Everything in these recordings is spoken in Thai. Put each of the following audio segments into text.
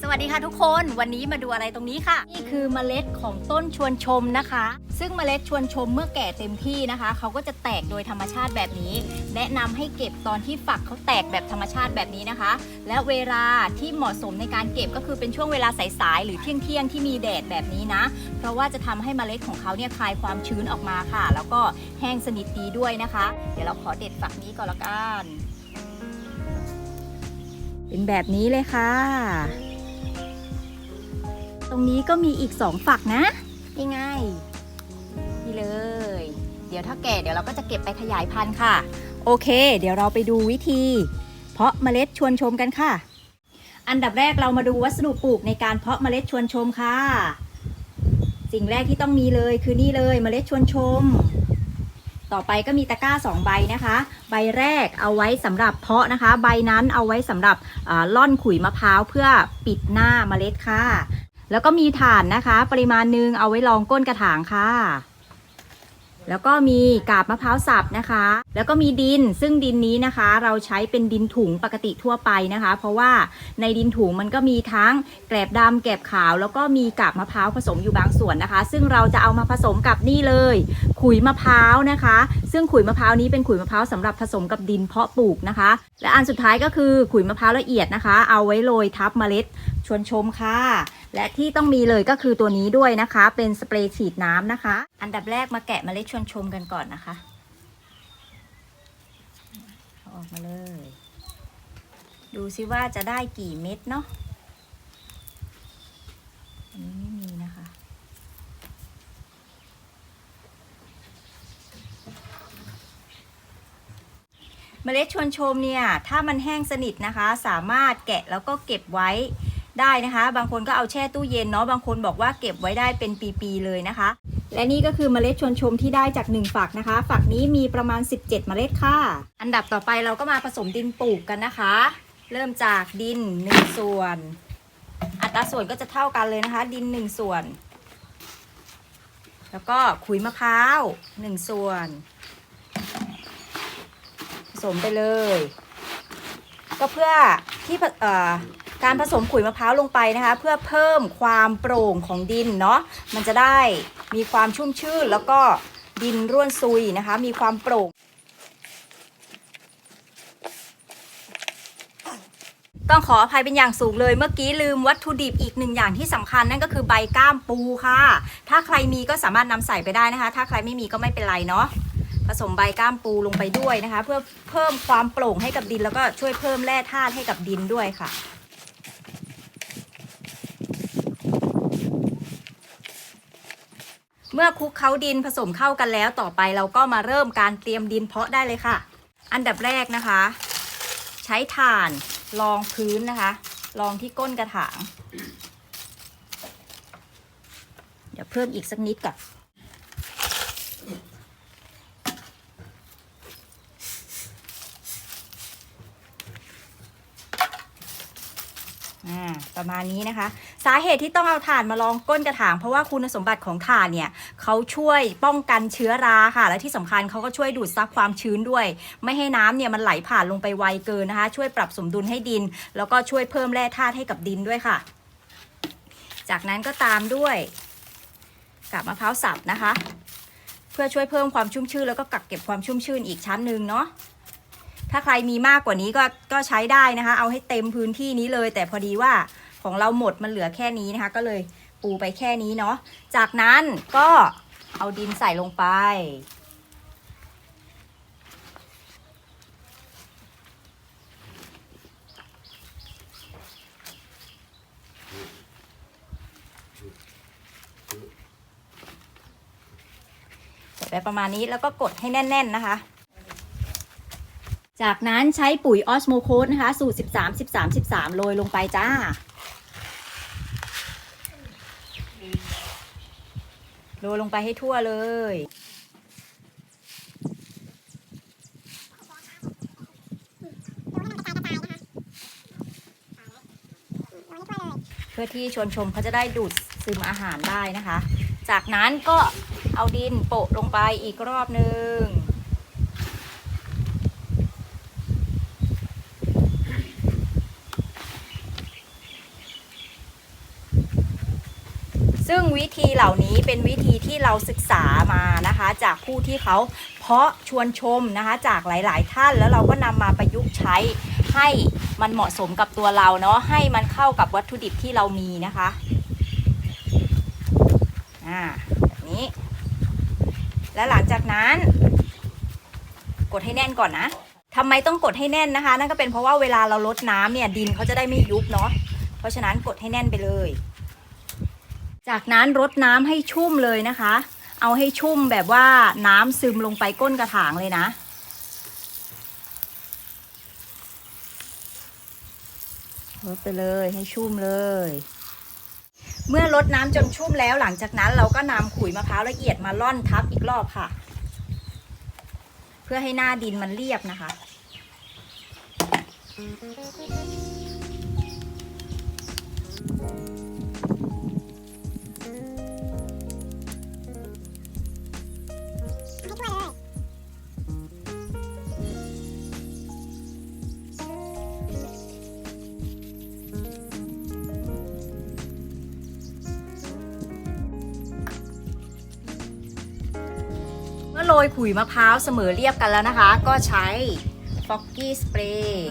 สวัสดีค่ะทุกคนวันนี้มาดูอะไรตรงนี้ค่ะ นี่คือเมล็ดของต้นชวนชมนะคะ ซึ่งเมล็ดชวนชมเมื่อแก่เต็มที่นะคะ เขาก็จะแตกโดยธรรมชาติแบบนี้ แนะนำให้เก็บตอนที่ฝักเขาแตกแบบธรรมชาติแบบนี้นะคะ และเวลาที่เหมาะสมในการเก็บก็คือเป็นช่วงเวลาสายๆหรือเที่ยงๆที่ยงที่มีแดดแบบนี้นะ เพราะว่าจะทำให้เมล็ดของเขาเนี่ยคลายความชื้นออกมาค่ะ แล้วก็แห้งสนิทดีด้วยนะคะ เดี๋ยวเราขอเด็ดฝักนี้ก่อนละกัน เป็นแบบนี้เลยค่ะ ตรงนี้ก็มีอีกสองฝักนะนี่ไงนี่เลย เดี๋ยวถ้าแก่เดี๋ยวเราก็จะเก็บไปขยายพันธุ์ค่ะ โอเค เดี๋ยวเราไปดูวิธี เพาะเมล็ดชวนชมกันค่ะ อันดับแรกเรามาดูวัสดุปลูกในการเพาะเมล็ดชวนชมค่ะ สิ่งแรกที่ต้องมีเลยคือนี่เลยเมล็ดชวนชม ต่อไปก็มีตะกร้าสองใบนะคะ ใบแรกเอาไว้สำหรับเพาะนะคะ ใบนั้นเอาไว้สำหรับล่อนขุยมะพร้าวเพื่อปิดหน้าเมล็ดค่ะ แล้วก็มีถ่านนะคะ ปริมาณหนึ่งเอาไว้รองก้นกระถางค่ะ แล้วก็มีกาบมะพร้าวสับนะคะ แล้วก็มีดินซึ่งดินนี้นะคะ เราใช้เป็นดินถุงปกติทั่วไปนะคะ เพราะว่าในดินถุงมันก็มีทั้งแกลบดำแกลบขาว แล้วก็มีกาบมะพร้าวผสมอยู่บางส่วนนะคะ ซึ่งเราจะเอามาผสมกับนี่เลย ขุยมะพร้าวนะคะ ซึ่งขุยมะพร้าวนี้เป็นขุยมะพร้าวสำหรับผสมกับดินเพาะปลูกนะคะ และอันสุดท้ายก็คือขุยมะพร้าวละเอียดนะคะ เอาไว้โรยทับเมล็ด ชวนชมค่ะ และที่ต้องมีเลยก็คือตัวนี้ด้วยนะคะ เป็นสเปรย์ฉีดน้ำนะคะ อันดับแรกมาแกะเมล็ดชวนชมกันก่อนนะคะเอาออกมาเลย ดูซิว่าจะได้กี่เม็ดเนาะอันนี้ไม่มีนะคะ เมล็ดชวนชมเนี่ย ถ้ามันแห้งสนิทนะคะ สามารถแกะแล้วก็เก็บไว้ ได้นะคะ บางคนก็เอาแช่ตู้เย็นเนาะบางคนบอกว่าเก็บไว้ได้เป็นปีๆเลยนะคะ และนี่ก็คือเมล็ดชวนชมที่ได้จาก 1 ฝักนะคะ ฝักนี้มีประมาณ 17 เมล็ดค่ะ อันดับต่อไปเราก็มาผสมดินปลูกกันนะคะ เริ่มจากดิน 1 ส่วน อัตราส่วนก็จะเท่ากันเลยนะคะ ดิน 1 ส่วน แล้วก็ขุยมะพร้าว 1 ส่วน ผสมไปเลย ก็เพื่อที่เอ่อ การผสมขุยมะพร้าวลงไปนะคะ เพื่อเพิ่มความโปร่งของดินเนาะมันจะได้มีความชุ่มชื่นแล้วก็ดินร่วนซุยนะคะ มีความโปร่งต้องขออภัยเป็นอย่างสูงเลยเมื่อกี้ลืมวัตถุดิบอีกหนึ่งอย่างที่สำคัญนั่นก็คือใบก้ามปูค่ะ ถ้าใครมีก็สามารถนำใส่ไปได้นะคะ ถ้าใครไม่มีก็ไม่เป็นไรเนาะผสมใบก้ามปูลงไปด้วยนะคะ เพื่อเพิ่มความโปร่งให้กับดินแล้วก็ช่วยเพิ่มแร่ธาตุให้กับดินด้วยค่ะ เมื่อคลุกเคล้าดินผสมเข้ากันแล้วต่อไปเราก็มาเริ่มการเตรียมดินเพาะได้เลยค่ะ อันดับแรกนะคะ ใช้ถ่านรองพื้นนะคะรองที่ก้นกระถาง เดี๋ยวเพิ่มอีกสักนิดก่อนประมาณนี้นะคะ สาเหตุที่ต้องเอาถ่านมาลองก้นกระถาง เพราะว่าคุณสมบัติของถ่านเนี่ย เขาช่วยป้องกันเชื้อราค่ะ และที่สำคัญเขาก็ช่วยดูดซับความชื้นด้วย ไม่ให้น้ำเนี่ยมันไหลผ่านลงไปไวเกินนะคะ ช่วยปรับสมดุลให้ดิน แล้วก็ช่วยเพิ่มแร่ธาตุให้กับดินด้วยค่ะ จากนั้นก็ตามด้วยกาบมะพร้าวสับนะคะ เพื่อช่วยเพิ่มความชุ่มชื้นแล้วก็กักเก็บความชุ่มชื้นอีกชั้นหนึ่งเนาะถ้าใครมีมากกว่านี้ก็ก็ใช้ได้นะคะ เอาให้เต็มพื้นที่นี้เลย แต่พอดีว่าของเราหมดมันเหลือแค่นี้นะคะ ก็เลย ปูไปแค่นี้เนาะ จากนั้นก็เอาดินใส่ลงไปใส่ไปประมาณนี้แล้วก็กดให้แน่น ๆ นะคะจากนั้นใช้ปุ๋ยออสโมโคสนะคะ สูตร 13 13 13 โรยลงไปจ้า โรยลงไปให้ทั่วเลย เพื่อที่ชวนชมเขาจะได้ดูดซึมอาหารได้นะคะ จากนั้นก็เอาดินโปะลงไปอีกรอบนึง ซึ่งวิธีเหล่านี้เป็นวิธีที่เราศึกษามานะคะ จากผู้ที่เขาเพาะชวนชมนะคะจากหลาย ๆ ท่านแล้วเราก็นำมาประยุกต์ใช้ให้มันเหมาะสมกับตัวเราเนาะให้มันเข้ากับวัตถุดิบที่เรามีนะคะอ่าแบบนี้ และหลังจากนั้น กดให้แน่นก่อนนะทำไมต้องกดให้แน่นนะคะ นั่นก็เป็นเพราะว่าเวลาเราลดน้ำเนี่ยดินเขาจะได้ไม่ยุบเนาะเพราะฉะนั้นกดให้แน่นไปเลย จากนั้นรดน้ำให้ชุ่มเลยนะคะ เอาให้ชุ่มแบบว่าน้ำซึมลงไปก้นกระถางเลยนะ รดไปเลยให้ชุ่มเลย เมื่อรดน้ำจนชุ่มแล้วหลังจากนั้นเราก็นำขุยมะพร้าวละเอียดมาล่อนทับอีกรอบค่ะ เพื่อให้หน้าดินมันเรียบนะคะ ยขุยมะพร้าวเสมอเรียบกันแล้วนะคะ ก็ใช้ฟอกกี้สเปรย์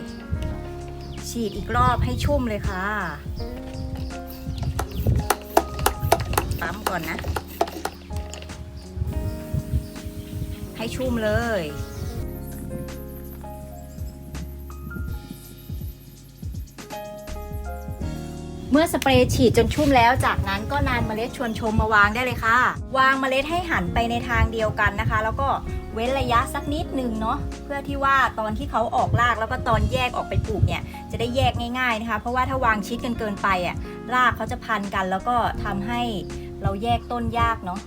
ฉีดอีกรอบให้ชุ่มเลยค่ะปั๊มก่อนนะ ให้ชุ่มเลย มื่อสเปรย์ฉีดจนชุ่มแล้ว จากนั้นก็นำเมล็ดชวนชมมาวางได้เลยค่ะ วางเมล็ดให้หันไปในทางเดียวกันนะคะ แล้วก็เว้นระยะสักนิดนึงเนาะเพื่อที่ว่าตอนที่เขาออกรากแล้วก็ตอนแยกออกไปปลูกเนี่ยจะได้แยกง่ายๆนะคะ เพราะว่าถ้าวางชิดกันเกินไปอะรากเขาจะพันกันแล้วก็ทำให้เราแยกต้นยากเนาะ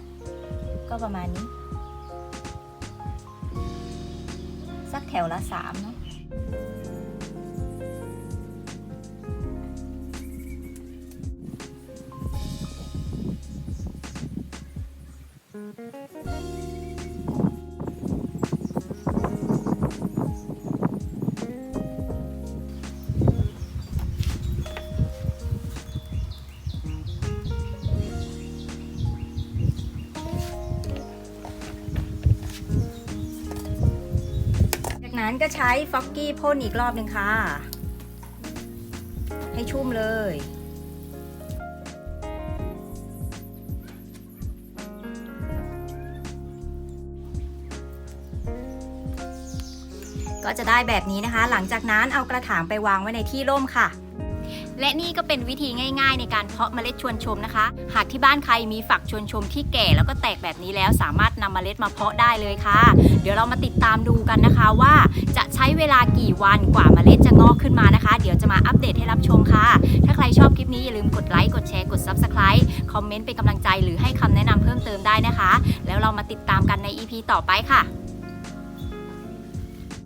ก็ประมาณนี้ สักแถวละสามเนาะ จากนั้นก็ใช้ฟอกกี้พ่นอีกรอบหนึ่งค่ะ ให้ชุ่มเลย ก็จะได้แบบนี้นะคะ หลังจากนั้นเอากระถางไปวางไว้ในที่ร่มค่ะ และนี่ก็เป็นวิธีง่าย ๆ ในการเพาะเมล็ดชวนชมนะคะ หากที่บ้านใครมีฝักชวนชมที่แก่แล้วก็แตกแบบนี้แล้วสามารถนำเมล็ดมาเพาะได้เลยค่ะ เดี๋ยวเรามาติดตามดูกันนะคะว่าจะใช้เวลากี่วันกว่าเมล็ดจะงอกขึ้นมานะคะ เดี๋ยวจะมาอัปเดตให้รับชมค่ะ ถ้าใครชอบคลิปนี้อย่าลืมกดไลค์กดแชร์กด Subscribe คอมเมนต์เป็นกำลังใจหรือให้คำแนะนำเพิ่มเติมได้นะคะ แล้วเรามาติดตามกันใน EP ต่อไปค่ะ